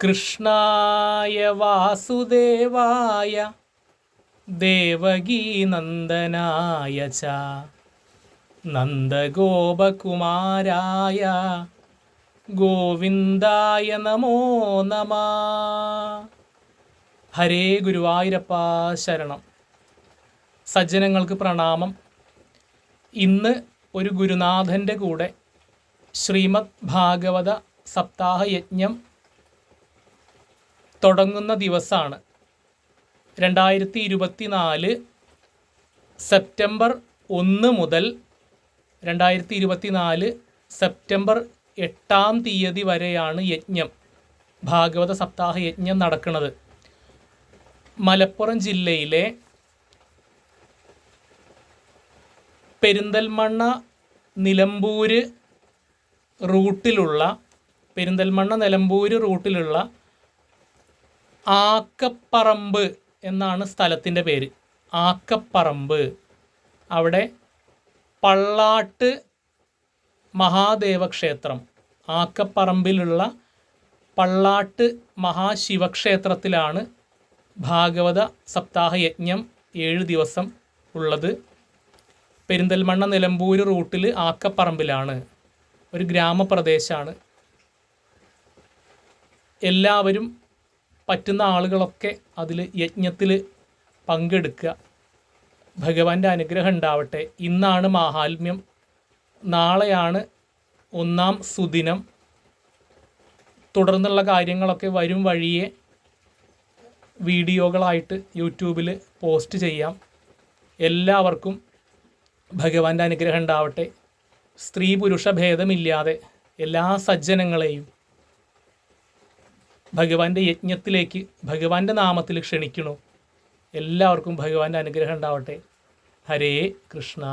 കൃഷ്ണായ വാസുദേവായ ദേവകീനന്ദനായ ച നന്ദഗോപകുമാരായ ഗോവിന്ദായ നമോ നമ. ഹരേ ഗുരുവായൂരപ്പ ശരണം. സജ്ജനങ്ങൾക്ക് പ്രണാമം. ഇന്ന് ഒരു ഗുരുനാഥന്റെ കൂടെ ശ്രീമദ് ഭാഗവത സപ്താഹ യജ്ഞം തുടങ്ങുന്ന ദിവസമാണ് രണ്ടായിരത്തി ഇരുപത്തി നാല് സെപ്റ്റംബർ ഒന്ന് മുതൽ രണ്ടായിരത്തി ഇരുപത്തി നാല് സെപ്റ്റംബർ എട്ടാം തീയതി വരെയാണ് യജ്ഞം. ഭാഗവത സപ്താഹ യജ്ഞം നടക്കുന്നത്. മലപ്പുറം ജില്ലയിലെ പെരിന്തൽമണ്ണ നിലമ്പൂര് റൂട്ടിലുള്ള പെരിന്തൽമണ്ണ നിലമ്പൂര് റൂട്ടിലുള്ള ആക്കപ്പറമ്പ് എന്നാണ് സ്ഥലത്തിന്റെ പേര്. ആക്കപ്പറമ്പ്. അവിടെ പള്ളാട്ട് മഹാദേവക്ഷേത്രം. ആക്കപ്പറമ്പിലുള്ള പള്ളാട്ട് മഹാശിവക്ഷേത്രത്തിലാണ് ഭാഗവത സപ്താഹ യജ്ഞം ഏഴ് ദിവസം ഉള്ളത്. പെരിന്തൽമണ്ണ നിലമ്പൂർ റൂട്ടിൽ ആക്കപ്പറമ്പിലാണ്. ഒരു ഗ്രാമപ്രദേശമാണ് എല്ലാവരും പറ്റുന്ന ആളുകളൊക്കെ അതിൽ യജ്ഞത്തിൽ പങ്കെടുക്കുക. ഭഗവാന്റെ അനുഗ്രഹം ഉണ്ടാവട്ടെ. ഇന്നാണ് മാഹാത്മ്യം. നാളെയാണ് ഒന്നാം സുദിനം. തുടർന്നുള്ള കാര്യങ്ങളൊക്കെ വരും വഴിയെ വീഡിയോകളായിട്ട് യൂട്യൂബിൽ പോസ്റ്റ് ചെയ്യാം. എല്ലാവർക്കും ഭഗവാന്റെ അനുഗ്രഹം ഉണ്ടാവട്ടെ. സ്ത്രീ പുരുഷ ഭേദമില്ലാതെ എല്ലാ സജ്ജനങ്ങളെയും ഭഗവാന്റെ യജ്ഞത്തിലേക്ക് ഭഗവാന്റെ നാമത്തിൽ ക്ഷണിക്കണു. എല്ലാവർക്കും ഭഗവാന്റെ അനുഗ്രഹം ഉണ്ടാവട്ടെ. ഹരേ കൃഷ്ണ.